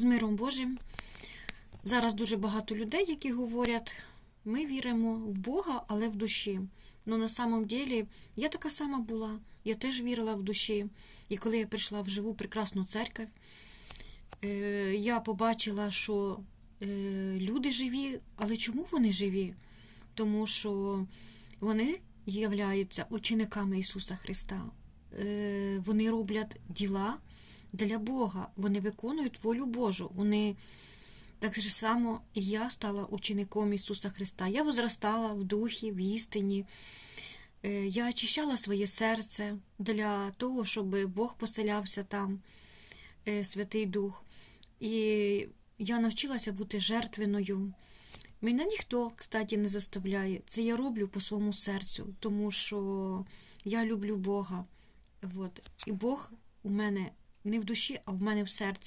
з миром Божим. Зараз дуже багато людей, які говорять, ми віримо в Бога, але в душі. Ну, на самом деле, я така сама була. Я теж вірила в душі. І коли я прийшла в живу прекрасну церкву, е, я побачила, що е, люди живі, але чому вони живі? Тому що вони являються учениками Ісуса Христа. Е, Вони роблять діла для Бога, вони виконують волю Божу. Вони так же само і я стала учеником Ісуса Христа. Я возростала в духі, в істині. Е, Я очищала своє серце для того, щоб Бог поселявся там, е, Святий Дух. І я навчилася бути жертвеною. Мене ніхто, кстати, не заставляє. Це я роблю по своєму серцю, тому що я люблю Бога. От. І Бог у мене не в душі, а в мене в серці.